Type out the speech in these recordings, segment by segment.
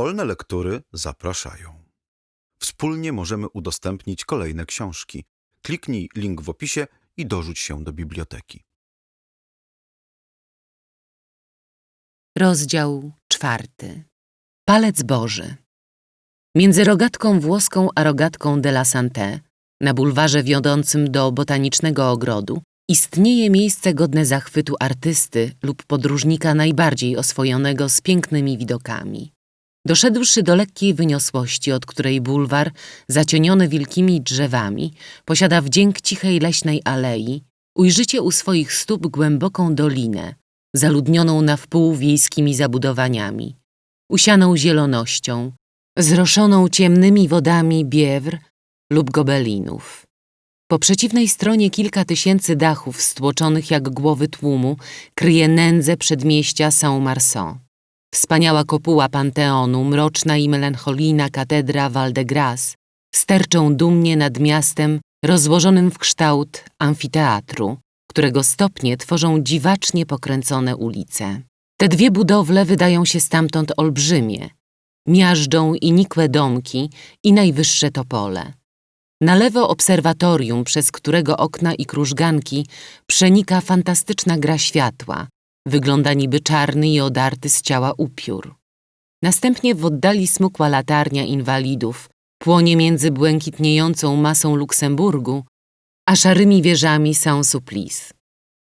Wolne lektury zapraszają. Wspólnie możemy udostępnić kolejne książki. Kliknij link w opisie i dorzuć się do biblioteki. Rozdział czwarty. Palec Boży. Między rogatką włoską a rogatką de la Santé, na bulwarze wiodącym do botanicznego ogrodu, istnieje miejsce godne zachwytu artysty lub podróżnika najbardziej oswojonego z pięknymi widokami. Doszedłszy do lekkiej wyniosłości, od której bulwar, zacieniony wielkimi drzewami, posiada wdzięk cichej leśnej alei, ujrzycie u swoich stóp głęboką dolinę, zaludnioną na wpół wiejskimi zabudowaniami, usianą zielonością, zroszoną ciemnymi wodami biewr lub gobelinów. Po przeciwnej stronie kilka tysięcy dachów stłoczonych jak głowy tłumu kryje nędzę przedmieścia Saint-Marsan. Wspaniała kopuła Panteonu, mroczna i melancholijna katedra Val de Grace sterczą dumnie nad miastem rozłożonym w kształt amfiteatru, którego stopnie tworzą dziwacznie pokręcone ulice. Te dwie budowle wydają się stamtąd olbrzymie. Miażdżą i nikłe domki i najwyższe topole. Na lewo obserwatorium, przez którego okna i krużganki przenika fantastyczna gra światła, wygląda niby czarny i odarty z ciała upiór. Następnie w oddali smukła latarnia inwalidów, płonie między błękitniejącą masą Luksemburgu, a szarymi wieżami Saint-Supplice.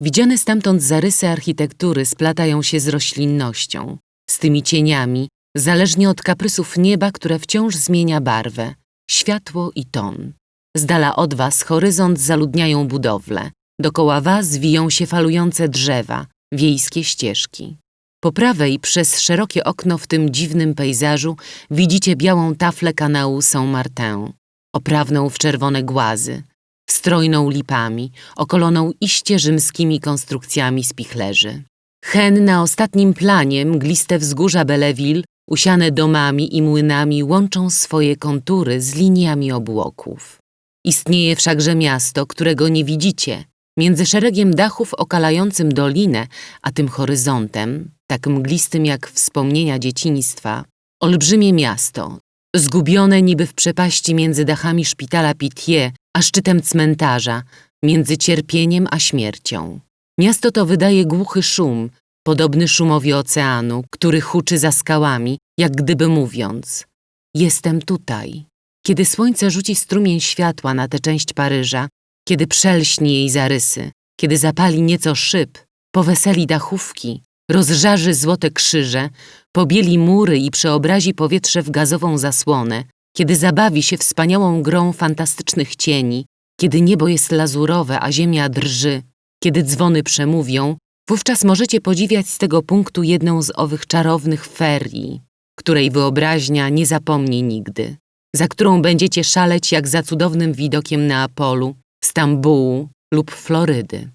Widziane stamtąd zarysy architektury splatają się z roślinnością, z tymi cieniami, zależnie od kaprysów nieba, które wciąż zmienia barwę, światło i ton. Z dala od was horyzont zaludniają budowle, dokoła was wiją się falujące drzewa, wiejskie ścieżki. Po prawej, przez szerokie okno w tym dziwnym pejzażu, widzicie białą taflę kanału Saint-Martin, oprawną w czerwone głazy, strojną lipami, okoloną iście rzymskimi konstrukcjami spichlerzy. Hen na ostatnim planie mgliste wzgórza Belleville, usiane domami i młynami, łączą swoje kontury z liniami obłoków. Istnieje wszakże miasto, którego nie widzicie, między szeregiem dachów okalającym dolinę, a tym horyzontem, tak mglistym jak wspomnienia dzieciństwa, olbrzymie miasto, zgubione niby w przepaści między dachami szpitala Pitié a szczytem cmentarza, między cierpieniem a śmiercią. Miasto to wydaje głuchy szum, podobny szumowi oceanu, który huczy za skałami, jak gdyby mówiąc: Jestem tutaj. Kiedy słońce rzuci strumień światła na tę część Paryża, kiedy przelśni jej zarysy, kiedy zapali nieco szyb, poweseli dachówki, rozżarzy złote krzyże, pobieli mury i przeobrazi powietrze w gazową zasłonę, kiedy zabawi się wspaniałą grą fantastycznych cieni, kiedy niebo jest lazurowe, a ziemia drży, kiedy dzwony przemówią, wówczas możecie podziwiać z tego punktu jedną z owych czarownych ferii, której wyobraźnia nie zapomni nigdy, za którą będziecie szaleć jak za cudownym widokiem Neapolu, Stambułu lub Florydy.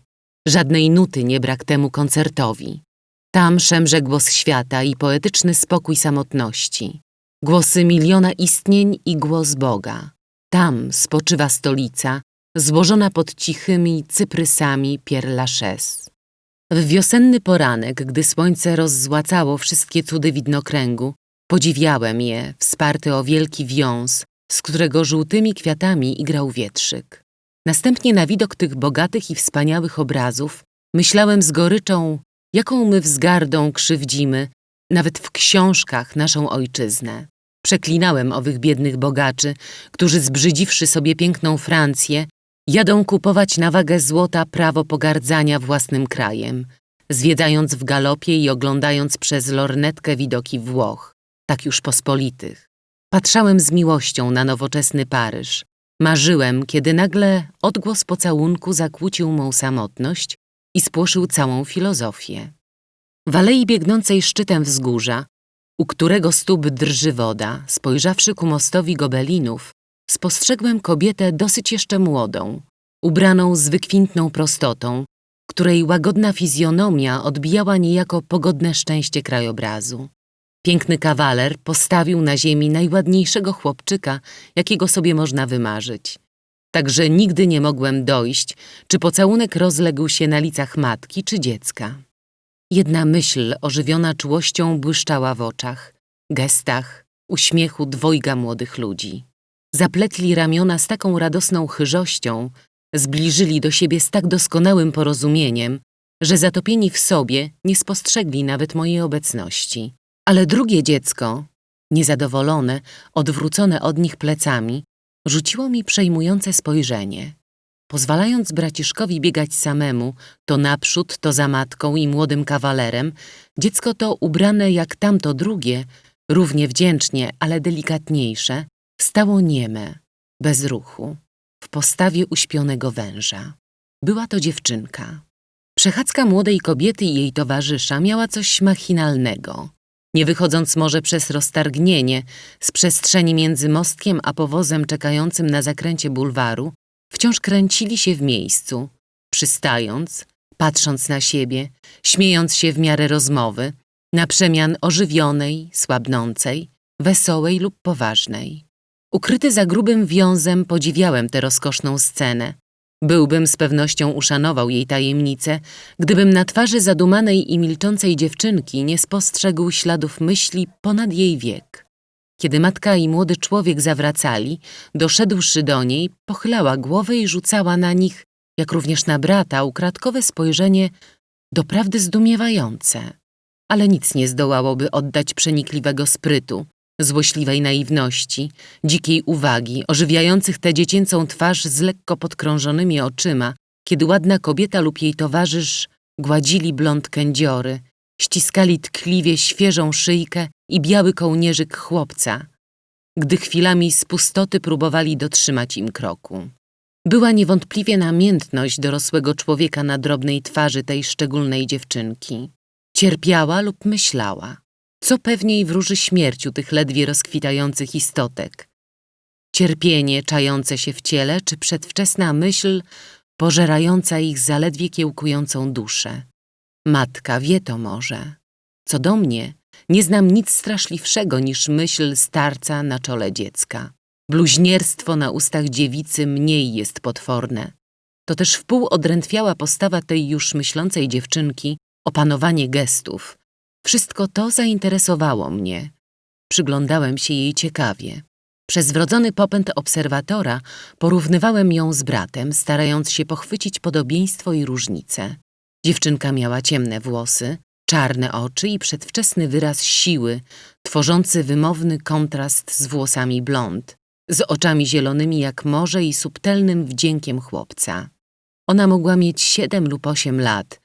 Żadnej nuty nie brak temu koncertowi. Tam szemrze głos świata i poetyczny spokój samotności. Głosy miliona istnień i głos Boga. Tam spoczywa stolica, złożona pod cichymi cyprysami Pierre. W wiosenny poranek, gdy słońce rozzłacało wszystkie cudy widnokręgu, podziwiałem je, wsparty o wielki wiąz, z którego żółtymi kwiatami igrał wietrzyk. Następnie na widok tych bogatych i wspaniałych obrazów myślałem z goryczą, jaką my wzgardą krzywdzimy, nawet w książkach, naszą ojczyznę. Przeklinałem owych biednych bogaczy, którzy zbrzydziwszy sobie piękną Francję, jadą kupować na wagę złota prawo pogardzania własnym krajem, zwiedzając w galopie i oglądając przez lornetkę widoki Włoch, tak już pospolitych. Patrzałem z miłością na nowoczesny Paryż. Marzyłem, kiedy nagle odgłos pocałunku zakłócił mą samotność i spłoszył całą filozofię. W alei biegnącej szczytem wzgórza, u którego stóp drży woda, spojrzawszy ku mostowi gobelinów, spostrzegłem kobietę dosyć jeszcze młodą, ubraną z wykwintną prostotą, której łagodna fizjonomia odbijała niejako pogodne szczęście krajobrazu. Piękny kawaler postawił na ziemi najładniejszego chłopczyka, jakiego sobie można wymarzyć. Także nigdy nie mogłem dojść, czy pocałunek rozległ się na licach matki czy dziecka. Jedna myśl ożywiona czułością błyszczała w oczach. gestach, uśmiechu dwojga młodych ludzi. Zapletli ramiona z taką radosną chyżością, zbliżyli do siebie z tak doskonałym porozumieniem, że zatopieni w sobie nie spostrzegli nawet mojej obecności. Ale drugie dziecko, niezadowolone, odwrócone od nich plecami, rzuciło mi przejmujące spojrzenie. Pozwalając braciszkowi biegać samemu, to naprzód, to za matką i młodym kawalerem, dziecko to ubrane jak tamto drugie, równie wdzięcznie, ale delikatniejsze, stało nieme, bez ruchu, w postawie uśpionego węża. Była to dziewczynka. Przechadzka młodej kobiety i jej towarzysza miała coś machinalnego. Nie wychodząc może przez roztargnienie z przestrzeni między mostkiem a powozem czekającym na zakręcie bulwaru, wciąż kręcili się w miejscu, przystając, patrząc na siebie, śmiejąc się w miarę rozmowy, na przemian ożywionej, słabnącej, wesołej lub poważnej. Ukryty za grubym wiązem podziwiałem tę rozkoszną scenę. Byłbym z pewnością uszanował jej tajemnicę, gdybym na twarzy zadumanej i milczącej dziewczynki nie spostrzegł śladów myśli ponad jej wiek. Kiedy matka i młody człowiek zawracali, doszedłszy do niej, pochylała głowę i rzucała na nich, jak również na brata, ukradkowe spojrzenie doprawdy zdumiewające. Ale nic nie zdołałoby oddać przenikliwego sprytu, złośliwej naiwności, dzikiej uwagi, ożywiających tę dziecięcą twarz z lekko podkrążonymi oczyma, kiedy ładna kobieta lub jej towarzysz gładzili blond kędziory, ściskali tkliwie świeżą szyjkę i biały kołnierzyk chłopca, gdy chwilami z pustoty próbowali dotrzymać im kroku. Była niewątpliwie namiętność dorosłego człowieka na drobnej twarzy tej szczególnej dziewczynki. Cierpiała lub myślała, co pewniej wróży śmierciu tych ledwie rozkwitających istotek. Cierpienie czające się w ciele, czy przedwczesna myśl pożerająca ich zaledwie kiełkującą duszę. Matka wie to może. Co do mnie, nie znam nic straszliwszego niż myśl starca na czole dziecka. Bluźnierstwo na ustach dziewicy mniej jest potworne. To też wpół odrętwiała postawa tej już myślącej dziewczynki, opanowanie gestów. Wszystko to zainteresowało mnie. Przyglądałem się jej ciekawie. Przez wrodzony popęd obserwatora porównywałem ją z bratem, starając się pochwycić podobieństwo i różnice. Dziewczynka miała ciemne włosy, czarne oczy i przedwczesny wyraz siły, tworzący wymowny kontrast z włosami blond, z oczami zielonymi jak morze i subtelnym wdziękiem chłopca. Ona mogła mieć siedem lub osiem lat,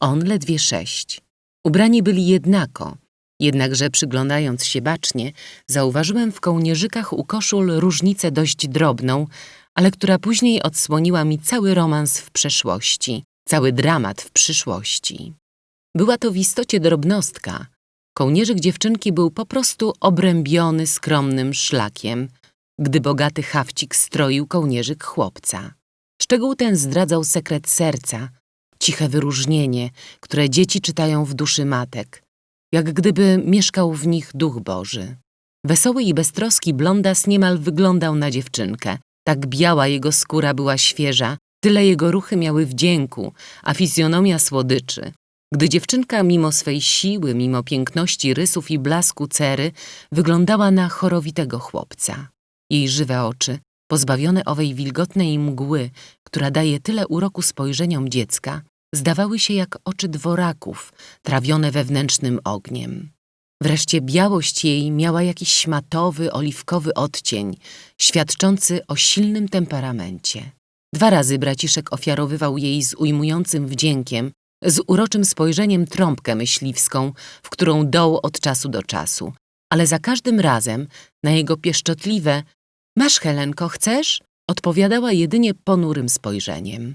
on ledwie sześć. Ubrani byli jednako, jednakże przyglądając się bacznie, zauważyłem w kołnierzykach u koszul różnicę dość drobną, ale która później odsłoniła mi cały romans w przeszłości, cały dramat w przyszłości. Była to w istocie drobnostka. Kołnierzyk dziewczynki był po prostu obrębiony skromnym szlakiem, gdy bogaty hawcik stroił kołnierzyk chłopca. Szczegół ten zdradzał sekret serca, ciche wyróżnienie, które dzieci czytają w duszy matek, jak gdyby mieszkał w nich duch Boży. Wesoły i beztroski blondas niemal wyglądał na dziewczynkę. Tak biała jego skóra była świeża, tyle jego ruchy miały wdzięku, a fizjonomia słodyczy. Gdy dziewczynka mimo swej siły, mimo piękności rysów i blasku cery, wyglądała na chorowitego chłopca. Jej żywe oczy, pozbawione owej wilgotnej mgły, która daje tyle uroku spojrzeniom dziecka, zdawały się jak oczy dworaków, trawione wewnętrznym ogniem. Wreszcie białość jej miała jakiś matowy, oliwkowy odcień, świadczący o silnym temperamencie. Dwa razy braciszek ofiarowywał jej z ujmującym wdziękiem, z uroczym spojrzeniem trąbkę myśliwską, w którą doł od czasu do czasu, ale za każdym razem na jego pieszczotliwe Masz, Helenko, chcesz? odpowiadała jedynie ponurym spojrzeniem.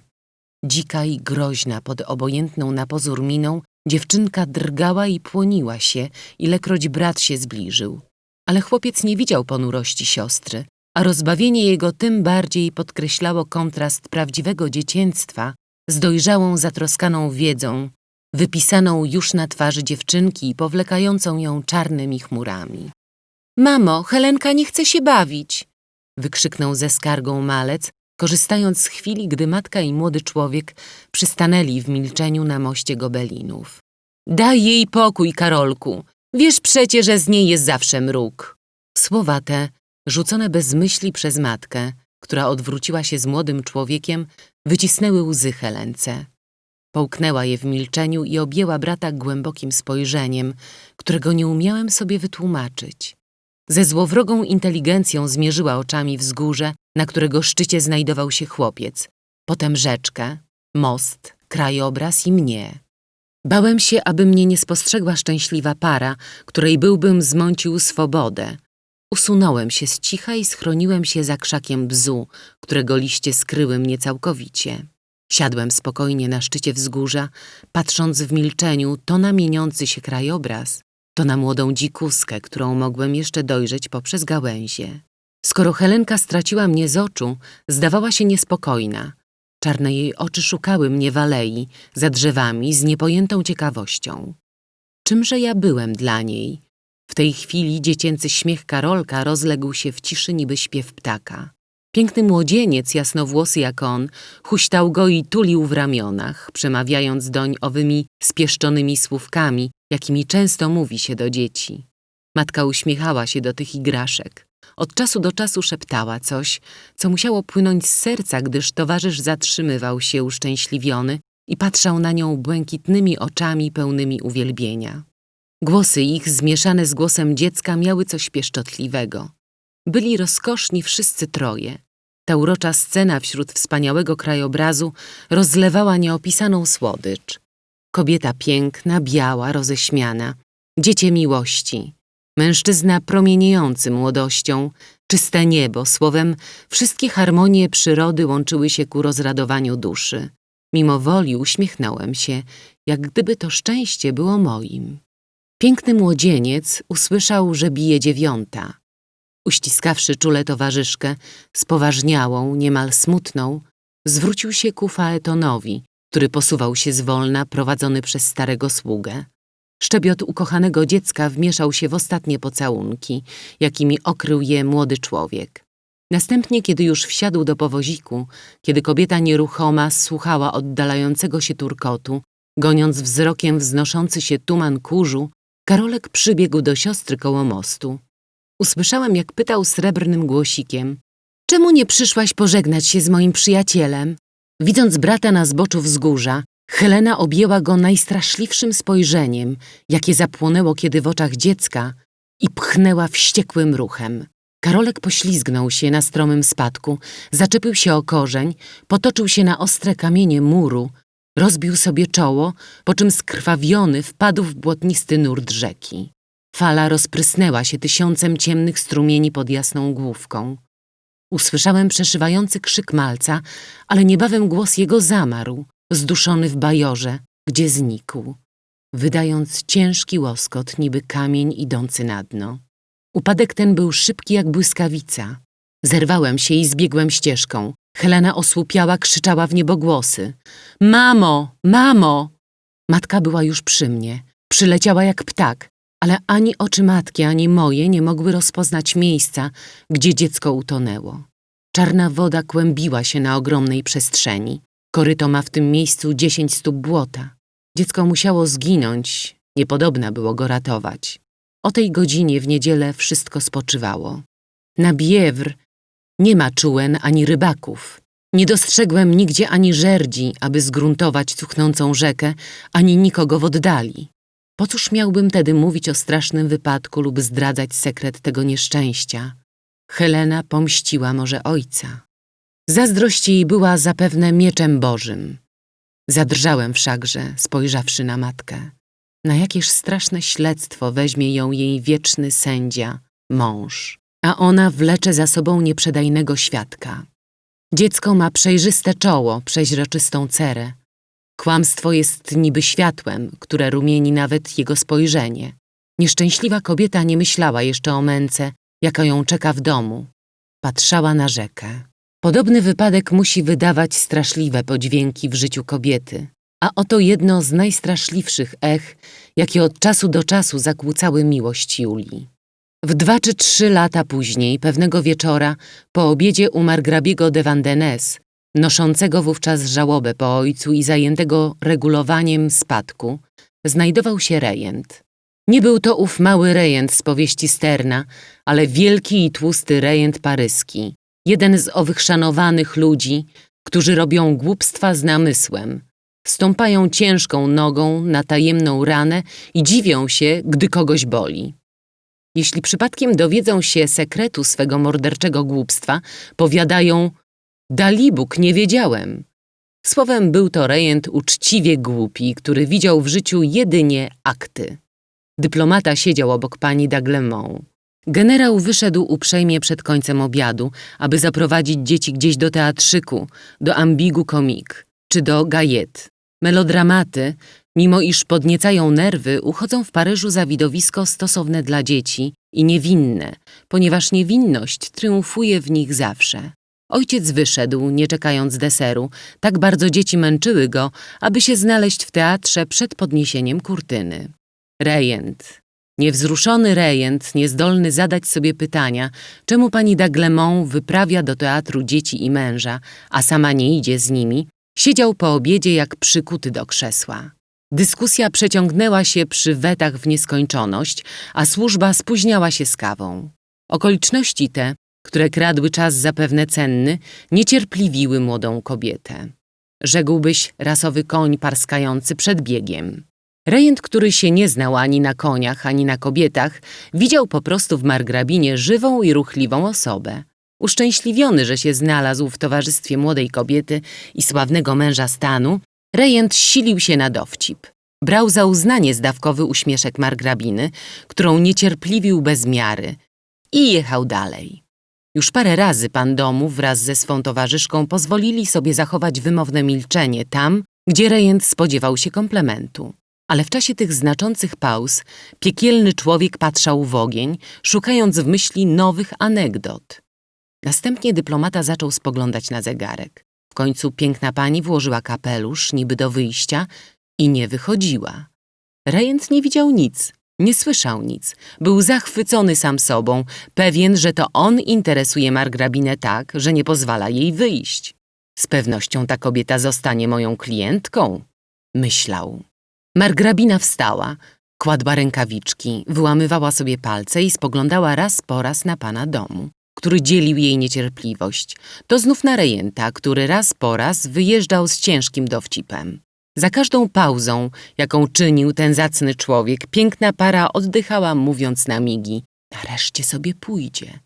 Dzika i groźna pod obojętną na pozór miną, dziewczynka drgała i płoniła się, ilekroć brat się zbliżył. Ale chłopiec nie widział ponurości siostry, a rozbawienie jego tym bardziej podkreślało kontrast prawdziwego dziecięctwa z dojrzałą, zatroskaną wiedzą, wypisaną już na twarzy dziewczynki i powlekającą ją czarnymi chmurami. Mamo, Helenka nie chce się bawić! wykrzyknął ze skargą malec, korzystając z chwili, gdy matka i młody człowiek przystanęli w milczeniu na moście gobelinów. Daj jej pokój, Karolku! Wiesz przecie, że z niej jest zawsze mruk. Słowa te, rzucone bez myśli przez matkę, która odwróciła się z młodym człowiekiem, wycisnęły łzy Helence. Połknęła je w milczeniu i objęła brata głębokim spojrzeniem, którego nie umiałem sobie wytłumaczyć. Ze złowrogą inteligencją zmierzyła oczami wzgórze, na którego szczycie znajdował się chłopiec, potem rzeczkę, most, krajobraz i mnie. Bałem się, aby mnie nie spostrzegła szczęśliwa para, której byłbym zmącił swobodę. Usunąłem się z cicha i schroniłem się za krzakiem bzu, którego liście skryły mnie całkowicie. Siadłem spokojnie na szczycie wzgórza, patrząc w milczeniu to na mieniący się krajobraz, to na młodą dzikuskę, którą mogłem jeszcze dojrzeć poprzez gałęzie. Skoro Helenka straciła mnie z oczu, zdawała się niespokojna. Czarne jej oczy szukały mnie w alei, za drzewami, z niepojętą ciekawością. Czymże ja byłem dla niej? W tej chwili dziecięcy śmiech Karolka rozległ się w ciszy niby śpiew ptaka. Piękny młodzieniec, jasnowłosy jak on, huśtał go i tulił w ramionach, przemawiając doń owymi spieszczonymi słówkami, jakimi często mówi się do dzieci. Matka uśmiechała się do tych igraszek. Od czasu do czasu szeptała coś, co musiało płynąć z serca, gdyż towarzysz zatrzymywał się uszczęśliwiony i patrzał na nią błękitnymi oczami pełnymi uwielbienia. Głosy ich, zmieszane z głosem dziecka, miały coś pieszczotliwego. Byli rozkoszni wszyscy troje. Ta urocza scena wśród wspaniałego krajobrazu rozlewała nieopisaną słodycz. Kobieta piękna, biała, roześmiana, dziecię miłości, mężczyzna promieniejący młodością, czyste niebo, słowem wszystkie harmonie przyrody łączyły się ku rozradowaniu duszy. Mimo woli uśmiechnąłem się, jak gdyby to szczęście było moim. Piękny młodzieniec usłyszał, że bije dziewiąta. Uściskawszy czule towarzyszkę, spoważniałą, niemal smutną, zwrócił się ku Faetonowi, który posuwał się zwolna, prowadzony przez starego sługę. Szczebiot ukochanego dziecka wmieszał się w ostatnie pocałunki, jakimi okrył je młody człowiek. Następnie, kiedy już wsiadł do powoziku, kiedy kobieta nieruchoma słuchała oddalającego się turkotu, goniąc wzrokiem wznoszący się tuman kurzu, Karolek przybiegł do siostry koło mostu. Usłyszałem, jak pytał srebrnym głosikiem – czemu nie przyszłaś pożegnać się z moim przyjacielem? Widząc brata na zboczu wzgórza, Helena objęła go najstraszliwszym spojrzeniem, jakie zapłonęło kiedy w oczach dziecka i pchnęła wściekłym ruchem. Karolek poślizgnął się na stromym spadku, zaczepił się o korzeń, potoczył się na ostre kamienie muru, rozbił sobie czoło, po czym skrwawiony wpadł w błotnisty nurt rzeki. Fala rozprysnęła się tysiącem ciemnych strumieni pod jasną główką. Usłyszałem przeszywający krzyk malca, ale niebawem głos jego zamarł, zduszony w bajorze, gdzie znikł, wydając ciężki łoskot, niby kamień idący na dno. Upadek ten był szybki jak błyskawica. Zerwałem się i zbiegłem ścieżką. Helena osłupiała, krzyczała w niebogłosy. Mamo, mamo! Matka była już przy mnie. Przyleciała jak ptak, ale ani oczy matki, ani moje nie mogły rozpoznać miejsca, gdzie dziecko utonęło. Czarna woda kłębiła się na ogromnej przestrzeni. Koryto ma w tym miejscu dziesięć stóp błota. Dziecko musiało zginąć, niepodobna było go ratować. O tej godzinie w niedzielę wszystko spoczywało. Na Biewr nie ma czułen ani rybaków. Nie dostrzegłem nigdzie ani żerdzi, aby zgruntować cuchnącą rzekę, ani nikogo w oddali. Po cóż miałbym tedy mówić o strasznym wypadku lub zdradzać sekret tego nieszczęścia? Helena pomściła może ojca. Zazdrość jej była zapewne mieczem bożym. Zadrżałem wszakże, spojrzawszy na matkę. Na jakież straszne śledztwo weźmie ją jej wieczny sędzia, mąż, a ona wlecze za sobą nieprzedajnego świadka. Dziecko ma przejrzyste czoło, przeźroczystą cerę. Kłamstwo jest niby światłem, które rumieni nawet jego spojrzenie. Nieszczęśliwa kobieta nie myślała jeszcze o męce, jaka ją czeka w domu. Patrzała na rzekę. Podobny wypadek musi wydawać straszliwe podźwięki w życiu kobiety. A oto jedno z najstraszliwszych ech, jakie od czasu do czasu zakłócały miłość Julii. W dwa czy trzy lata później, pewnego wieczora, po obiedzie u margrabiego de Vandenesse, noszącego wówczas żałobę po ojcu i zajętego regulowaniem spadku, znajdował się rejent. Nie był to ów mały rejent z powieści Sterna, ale wielki i tłusty rejent paryski. Jeden z owych szanowanych ludzi, którzy robią głupstwa z namysłem. Stąpają ciężką nogą na tajemną ranę i dziwią się, gdy kogoś boli. Jeśli przypadkiem dowiedzą się sekretu swego morderczego głupstwa, powiadają Dalibóg, nie wiedziałem. Słowem, był to rejent uczciwie głupi, który widział w życiu jedynie akty. Dyplomata siedział obok pani d'Aglemont. Generał wyszedł uprzejmie przed końcem obiadu, aby zaprowadzić dzieci gdzieś do teatrzyku, do ambigu komik czy do gajet. Melodramaty, mimo iż podniecają nerwy, uchodzą w Paryżu za widowisko stosowne dla dzieci i niewinne, ponieważ niewinność triumfuje w nich zawsze. Ojciec wyszedł, nie czekając deseru, tak bardzo dzieci męczyły go, aby się znaleźć w teatrze przed podniesieniem kurtyny. Rejent. Niewzruszony rejent, niezdolny zadać sobie pytania, czemu pani d'Aglemont wyprawia do teatru dzieci i męża, a sama nie idzie z nimi, siedział po obiedzie jak przykuty do krzesła. Dyskusja przeciągnęła się przy wetach w nieskończoność, a służba spóźniała się z kawą. Okoliczności te, które kradły czas zapewne cenny, niecierpliwiły młodą kobietę. Rzekłbyś rasowy koń parskający przed biegiem. Rejent, który się nie znał ani na koniach, ani na kobietach, widział po prostu w margrabinie żywą i ruchliwą osobę. Uszczęśliwiony, że się znalazł w towarzystwie młodej kobiety i sławnego męża stanu, rejent silił się na dowcip. Brał za uznanie zdawkowy uśmieszek margrabiny, którą niecierpliwił bez miary i jechał dalej. Już parę razy pan domu wraz ze swą towarzyszką pozwolili sobie zachować wymowne milczenie tam, gdzie rejent spodziewał się komplementu. Ale w czasie tych znaczących pauz piekielny człowiek patrzał w ogień, szukając w myśli nowych anegdot. Następnie dyplomata zaczął spoglądać na zegarek. W końcu piękna pani włożyła kapelusz, niby do wyjścia, i nie wychodziła. Rejent nie widział nic, nie słyszał nic. Był zachwycony sam sobą, pewien, że to on interesuje margrabinę tak, że nie pozwala jej wyjść. Z pewnością ta kobieta zostanie moją klientką, myślał. Margrabina wstała, kładła rękawiczki, wyłamywała sobie palce i spoglądała raz po raz na pana domu, który dzielił jej niecierpliwość. To znów na rejenta, który raz po raz wyjeżdżał z ciężkim dowcipem. Za każdą pauzą, jaką czynił ten zacny człowiek, piękna para oddychała, mówiąc na migi. Nareszcie sobie pójdzie.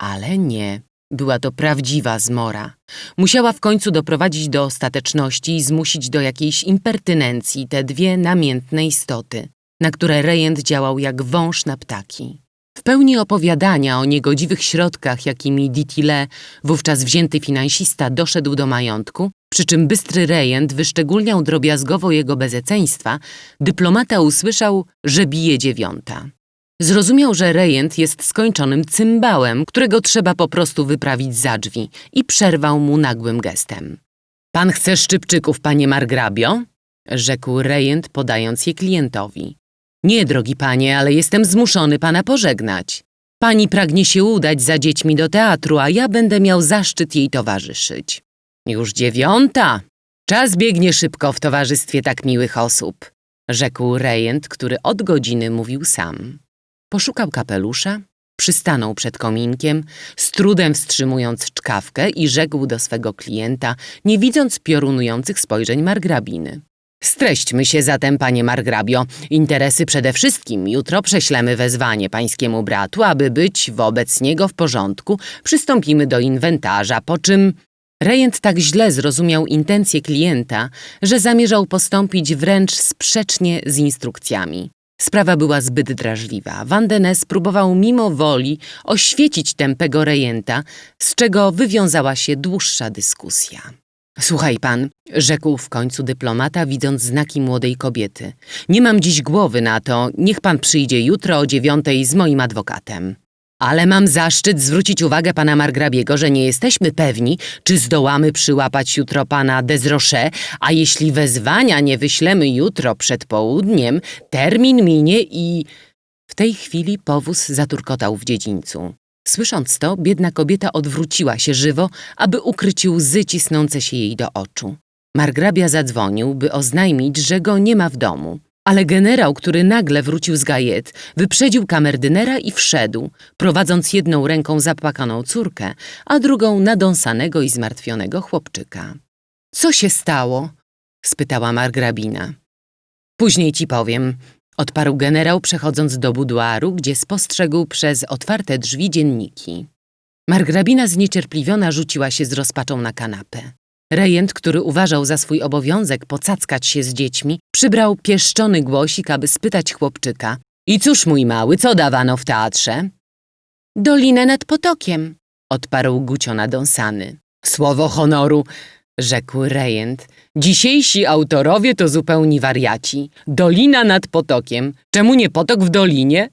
Ale nie. Była to prawdziwa zmora. Musiała w końcu doprowadzić do ostateczności i zmusić do jakiejś impertynencji te dwie namiętne istoty, na które rejent działał jak wąż na ptaki. W pełni opowiadania o niegodziwych środkach, jakimi Ditile, wówczas wzięty finansista, doszedł do majątku, przy czym bystry rejent wyszczególniał drobiazgowo jego bezeceństwa, dyplomata usłyszał, że bije dziewiąta. Zrozumiał, że rejent jest skończonym cymbałem, którego trzeba po prostu wyprawić za drzwi i przerwał mu nagłym gestem. Pan chce szczypczyków, panie margrabio? rzekł rejent, podając je klientowi. Nie, drogi panie, ale jestem zmuszony pana pożegnać. Pani pragnie się udać za dziećmi do teatru, a ja będę miał zaszczyt jej towarzyszyć. Już dziewiąta. Czas biegnie szybko w towarzystwie tak miłych osób, rzekł rejent, który od godziny mówił sam. Poszukał kapelusza, przystanął przed kominkiem, z trudem wstrzymując czkawkę i rzekł do swego klienta, nie widząc piorunujących spojrzeń margrabiny. Streśćmy się zatem, panie margrabio. Interesy przede wszystkim. Jutro prześlemy wezwanie pańskiemu bratu, aby być wobec niego w porządku. Przystąpimy do inwentarza, po czym... Rejent tak źle zrozumiał intencje klienta, że zamierzał postąpić wręcz sprzecznie z instrukcjami. Sprawa była zbyt drażliwa. Vandenes próbował mimo woli oświecić tępego rejenta, z czego wywiązała się dłuższa dyskusja. Słuchaj pan, rzekł w końcu dyplomata, widząc znaki młodej kobiety. Nie mam dziś głowy na to, niech pan przyjdzie jutro o dziewiątej z moim adwokatem. Ale mam zaszczyt zwrócić uwagę pana margrabiego, że nie jesteśmy pewni, czy zdołamy przyłapać jutro pana Desroche, a jeśli wezwania nie wyślemy jutro przed południem, termin minie i... W tej chwili powóz zaturkotał w dziedzińcu. Słysząc to, biedna kobieta odwróciła się żywo, aby ukryć łzy cisnące się jej do oczu. Margrabia zadzwonił, by oznajmić, że go nie ma w domu. Ale generał, który nagle wrócił z gajet, wyprzedził kamerdynera i wszedł, prowadząc jedną ręką zapłakaną córkę, a drugą nadąsanego i zmartwionego chłopczyka. Co się stało? spytała margrabina. Później ci powiem, odparł generał, przechodząc do buduaru, gdzie spostrzegł przez otwarte drzwi dzienniki. Margrabina zniecierpliwiona rzuciła się z rozpaczą na kanapę. Rejent, który uważał za swój obowiązek pocackać się z dziećmi, przybrał pieszczony głosik, aby spytać chłopczyka. I cóż, mój mały, co dawano w teatrze? Dolinę nad potokiem, odparł Gucio nadąsany. Słowo honoru, rzekł rejent. Dzisiejsi autorowie to zupełni wariaci. Dolina nad potokiem. Czemu nie potok w dolinie?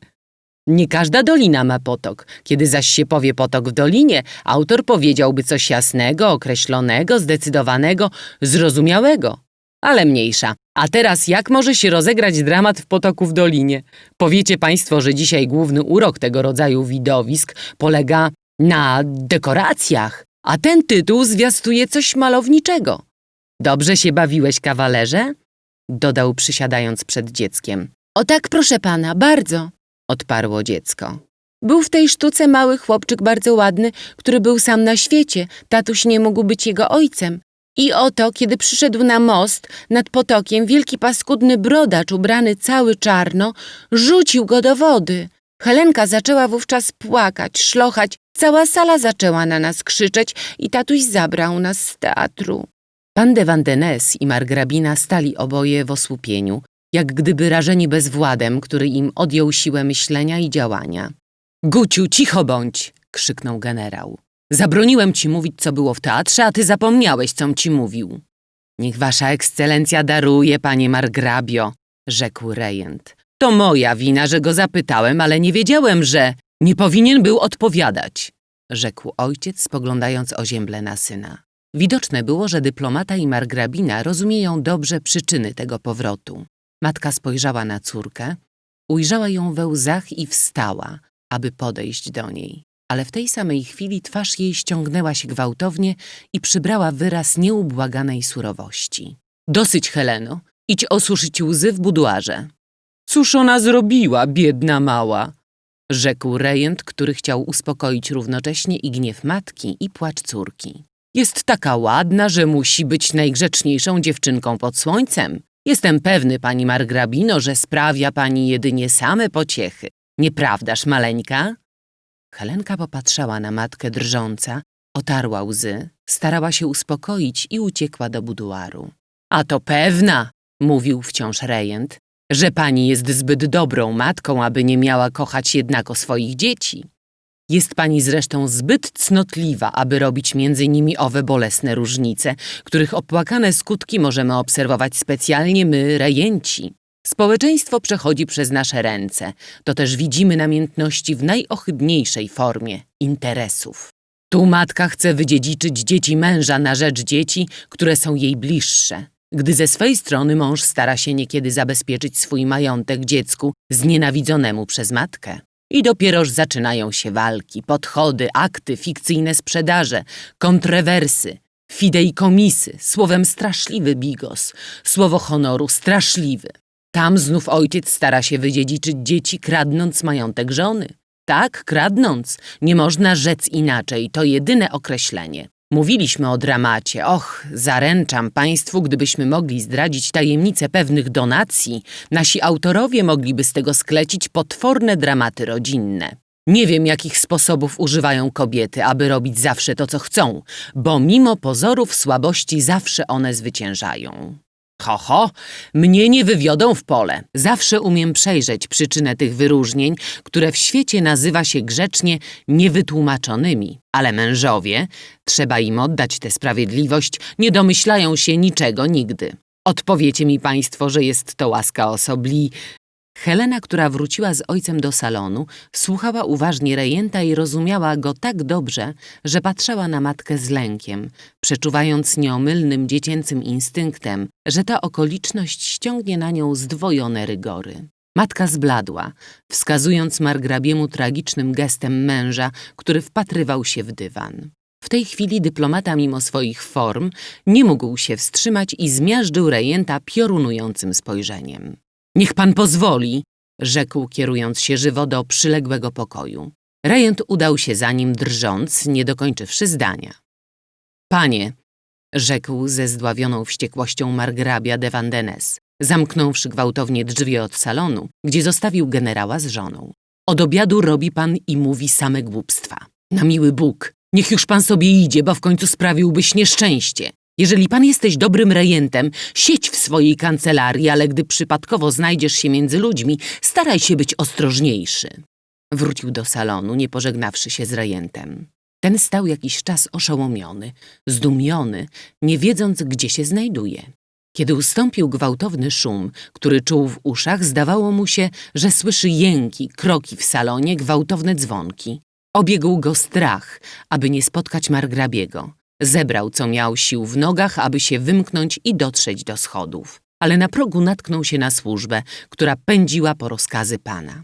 Nie każda dolina ma potok. Kiedy zaś się powie potok w dolinie, autor powiedziałby coś jasnego, określonego, zdecydowanego, zrozumiałego. Ale mniejsza. A teraz jak może się rozegrać dramat w potoku w dolinie? Powiecie państwo, że dzisiaj główny urok tego rodzaju widowisk polega na dekoracjach, a ten tytuł zwiastuje coś malowniczego. Dobrze się bawiłeś, kawalerze? Dodał przysiadając przed dzieckiem. O tak, proszę pana, bardzo odparło dziecko. Był w tej sztuce mały chłopczyk bardzo ładny, który był sam na świecie. Tatuś nie mógł być jego ojcem. I oto, kiedy przyszedł na most nad potokiem, wielki paskudny brodacz, ubrany cały czarno, rzucił go do wody. Helenka zaczęła wówczas płakać, szlochać, cała sala zaczęła na nas krzyczeć i tatuś zabrał nas z teatru. Pan de Vandenesse i margrabina stali oboje w osłupieniu, jak gdyby rażeni bezwładem, który im odjął siłę myślenia i działania. Guciu, cicho bądź! krzyknął generał. Zabroniłem ci mówić, co było w teatrze, a ty zapomniałeś, com ci mówił. Niech wasza ekscelencja daruje, panie margrabio, rzekł rejent. To moja wina, że go zapytałem, ale nie wiedziałem, że nie powinien był odpowiadać, rzekł ojciec, spoglądając ozięble na syna. Widoczne było, że dyplomata i margrabina rozumieją dobrze przyczyny tego powrotu. Matka spojrzała na córkę, ujrzała ją we łzach i wstała, aby podejść do niej. Ale w tej samej chwili twarz jej ściągnęła się gwałtownie i przybrała wyraz nieubłaganej surowości. Dosyć, Heleno, idź osuszyć łzy w buduarze. Cóż ona zrobiła, biedna mała? rzekł rejent, który chciał uspokoić równocześnie i gniew matki, i płacz córki. Jest taka ładna, że musi być najgrzeczniejszą dziewczynką pod słońcem. Jestem pewny, pani margrabino, że sprawia pani jedynie same pociechy. Nieprawdaż, maleńka? Helenka popatrzała na matkę drżąca, otarła łzy, starała się uspokoić i uciekła do buduaru. A to pewna, mówił wciąż rejent, że pani jest zbyt dobrą matką, aby nie miała kochać jednako swoich dzieci. Jest pani zresztą zbyt cnotliwa, aby robić między nimi owe bolesne różnice, których opłakane skutki możemy obserwować specjalnie my, rejenci. Społeczeństwo przechodzi przez nasze ręce, to też widzimy namiętności w najohydniejszej formie interesów. Tu matka chce wydziedziczyć dzieci męża na rzecz dzieci, które są jej bliższe. Gdy ze swej strony mąż stara się niekiedy zabezpieczyć swój majątek dziecku znienawidzonemu przez matkę. I dopieroż zaczynają się walki, podchody, akty, fikcyjne sprzedaże, kontrowersy, fidejkomisy, słowem straszliwy bigos, słowo honoru straszliwy. Tam znów ojciec stara się wydziedziczyć dzieci, kradnąc majątek żony. Tak, kradnąc. Nie można rzec inaczej, to jedyne określenie. Mówiliśmy o dramacie. Och, zaręczam państwu, gdybyśmy mogli zdradzić tajemnicę pewnych donacji, nasi autorowie mogliby z tego sklecić potworne dramaty rodzinne. Nie wiem, jakich sposobów używają kobiety, aby robić zawsze to, co chcą, bo mimo pozorów słabości zawsze one zwyciężają. Ho, ho, mnie nie wywiodą w pole. Zawsze umiem przejrzeć przyczynę tych wyróżnień, które w świecie nazywa się grzecznie niewytłumaczonymi. Ale mężowie, trzeba im oddać tę sprawiedliwość, nie domyślają się niczego nigdy. Odpowiecie mi państwo, że jest to łaska osobli. Helena, która wróciła z ojcem do salonu, słuchała uważnie rejenta i rozumiała go tak dobrze, że patrzała na matkę z lękiem, przeczuwając nieomylnym dziecięcym instynktem, że ta okoliczność ściągnie na nią zdwojone rygory. Matka zbladła, wskazując margrabiemu tragicznym gestem męża, który wpatrywał się w dywan. W tej chwili dyplomata mimo swoich form nie mógł się wstrzymać i zmiażdżył rejenta piorunującym spojrzeniem. Niech pan pozwoli, rzekł, kierując się żywo do przyległego pokoju. Rejent udał się za nim, drżąc, nie dokończywszy zdania. Panie, rzekł ze zdławioną wściekłością margrabia de Vandenes, zamknąwszy gwałtownie drzwi od salonu, gdzie zostawił generała z żoną. Od obiadu robi pan i mówi same głupstwa. Na miły Bóg, niech już pan sobie idzie, bo w końcu sprawiłbyś nieszczęście. Jeżeli pan jesteś dobrym rejentem, siedź swojej kancelarii, ale gdy przypadkowo znajdziesz się między ludźmi, staraj się być ostrożniejszy. Wrócił do salonu, nie pożegnawszy się z rejentem. Ten stał jakiś czas oszołomiony, zdumiony, nie wiedząc, gdzie się znajduje. Kiedy ustąpił gwałtowny szum, który czuł w uszach, zdawało mu się, że słyszy jęki, kroki w salonie, gwałtowne dzwonki. Obiegł go strach, aby nie spotkać margrabiego. Zebrał, co miał sił w nogach, aby się wymknąć i dotrzeć do schodów. Ale na progu natknął się na służbę, która pędziła po rozkazy pana.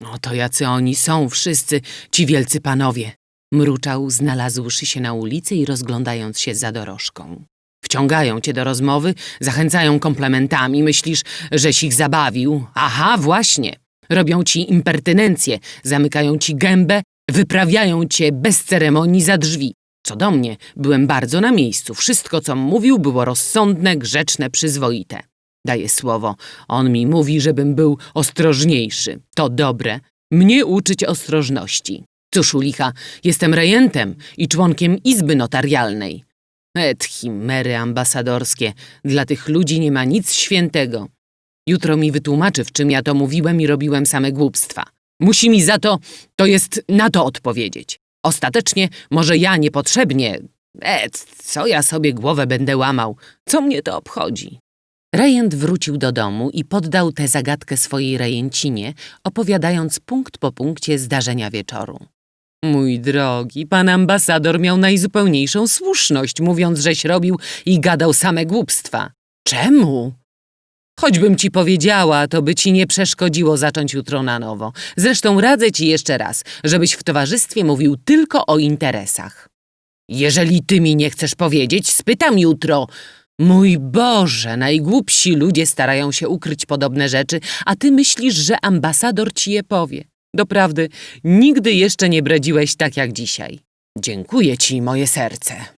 No to jacy oni są wszyscy, ci wielcy panowie, mruczał, znalazłszy się na ulicy i rozglądając się za dorożką. Wciągają cię do rozmowy, zachęcają komplementami, myślisz, żeś ich zabawił. Aha, właśnie. Robią ci impertynencję, zamykają ci gębę, wyprawiają cię bez ceremonii za drzwi. Co do mnie, byłem bardzo na miejscu. Wszystko, co mówił, było rozsądne, grzeczne, przyzwoite. Daję słowo, on mi mówi, żebym był ostrożniejszy. To dobre. Mnie uczyć ostrożności. Cóż u licha, jestem rejentem i członkiem izby notarialnej. Et chimery ambasadorskie. Dla tych ludzi nie ma nic świętego. Jutro mi wytłumaczy, w czym ja to mówiłem i robiłem same głupstwa. Musi mi za to, to jest na to odpowiedzieć. Ostatecznie może ja niepotrzebnie... Et, co ja sobie głowę będę łamał? Co mnie to obchodzi? Rejent wrócił do domu i poddał tę zagadkę swojej rejencinie, opowiadając punkt po punkcie zdarzenia wieczoru. Mój drogi, pan ambasador miał najzupełniejszą słuszność, mówiąc, żeś robił i gadał same głupstwa. Czemu? Choćbym ci powiedziała, to by ci nie przeszkodziło zacząć jutro na nowo. Zresztą radzę ci jeszcze raz, żebyś w towarzystwie mówił tylko o interesach. Jeżeli ty mi nie chcesz powiedzieć, spytam jutro. Mój Boże, najgłupsi ludzie starają się ukryć podobne rzeczy, a ty myślisz, że ambasador ci je powie. Doprawdy, nigdy jeszcze nie bredziłeś tak jak dzisiaj. Dziękuję ci, moje serce.